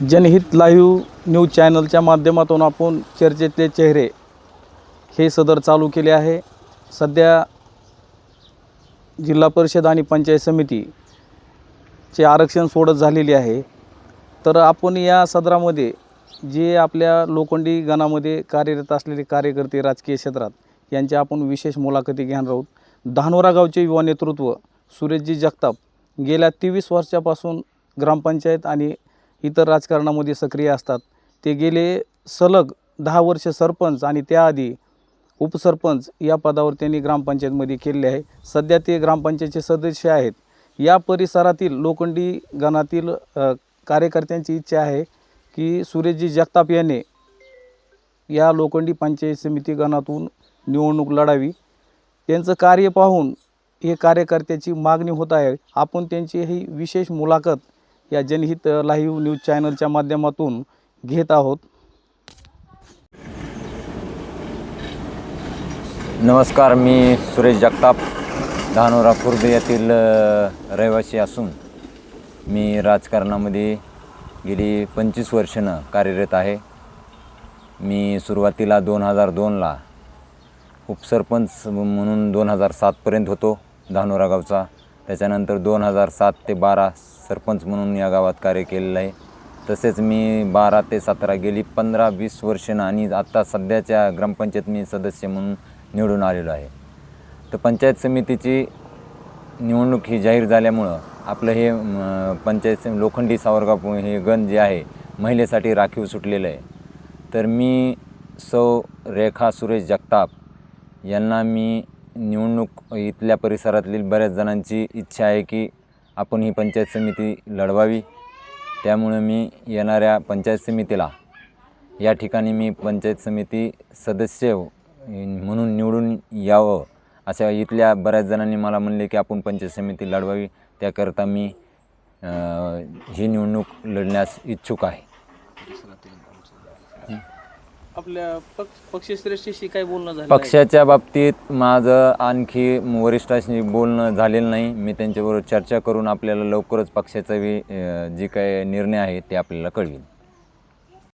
जनहित live news चॅनलच्या माध्यमातून आपण चर्चेतले चेहरे हे सदर चालू केले आहे. सध्या जिल्हा परिषद आणि पंचायत समितीचे आरक्षण सोडत झालेली आहे. तर आपण या सदरामध्ये जे आपल्या लोखंडी गणामध्ये कार्यरत असलेले कार्यकर्ते राजकीय क्षेत्रात यांच्या आपण विशेष मुलाखती घेणार आहोत. धानोरा गावचे युवा नेतृत्व सुरेशजी जगताप गेल्या तेवीस वर्षापासून ग्रामपंचायत आणि इतर राजकारणामध्ये सक्रिय असतात. ते गेले सलग दहा वर्ष सरपंच आणि त्याआधी उपसरपंच या पदावर त्यांनी ग्रामपंचायतमध्ये केलेले आहे. सध्या ते ग्रामपंचायतचे सदस्य आहेत. या परिसरातील लोखंडी गणातील कार्यकर्त्यांची इच्छा आहे की सुरेशजी जगताप यांनी या लोखंडी पंचायत समिती गणातून निवडणूक लढावी. त्यांचं कार्य पाहून हे कार्यकर्त्याची मागणी होत आहे. आपण त्यांची ही विशेष मुलाखत या जनहित लाईव्ह न्यूज चॅनलच्या माध्यमातून घेत आहोत. नमस्कार मी सुरेश जगताप धानोरा खुर्द येथील रहिवासी असून मी राजकारणामध्ये गेली पंचवीस वर्षनं कार्यरत आहे. मी सुरुवातीला दोन हजार दोनला उपसरपंच म्हणून दोन हजार सातपर्यंत होतो धानोरा गावचा. त्याच्यानंतर दोन हजार सात ते बारा सरपंच म्हणून या गावात कार्य केलेलं आहे. तसेच मी बारा ते सतरा गेली पंधरा वीस वर्ष आणि आत्ता सध्याच्या ग्रामपंचायत मी सदस्य म्हणून निवडून आलेलो आहे. तर पंचायत समितीची निवडणूक ही जाहीर झाल्यामुळं आपलं हे पंचायत लोखंडी सावरगाव हे गण जे आहे महिलेसाठी राखीव सुटलेलं आहे. तर मी सौ रेखा सुरेश जगताप यांना मी निवडणूक इथल्या परिसरातील बऱ्याच जणांची इच्छा आहे की आपण ही पंचायत समिती लढवावी. त्यामुळं मी येणाऱ्या पंचायत समितीला या ठिकाणी मी पंचायत समिती सदस्य हो, म्हणून निवडून यावं अशा इथल्या बऱ्याच जणांनी मला म्हणले की आपण पंचायत समिती लढवावी. त्याकरता मी ही निवडणूक लढण्यास इच्छुक आहे. आपल्या पक्ष पक्षश्रेष्ठीशी काही बोलणं झालं पक्षाच्या बाबतीत माझं आणखी वरिष्ठांशी बोलणं झालेलं नाही. मी त्यांच्याबरोबर चर्चा करून आपल्याला लवकरच पक्षाचा वि अ, जी काही निर्णय आहे ते आपल्याला कळवेल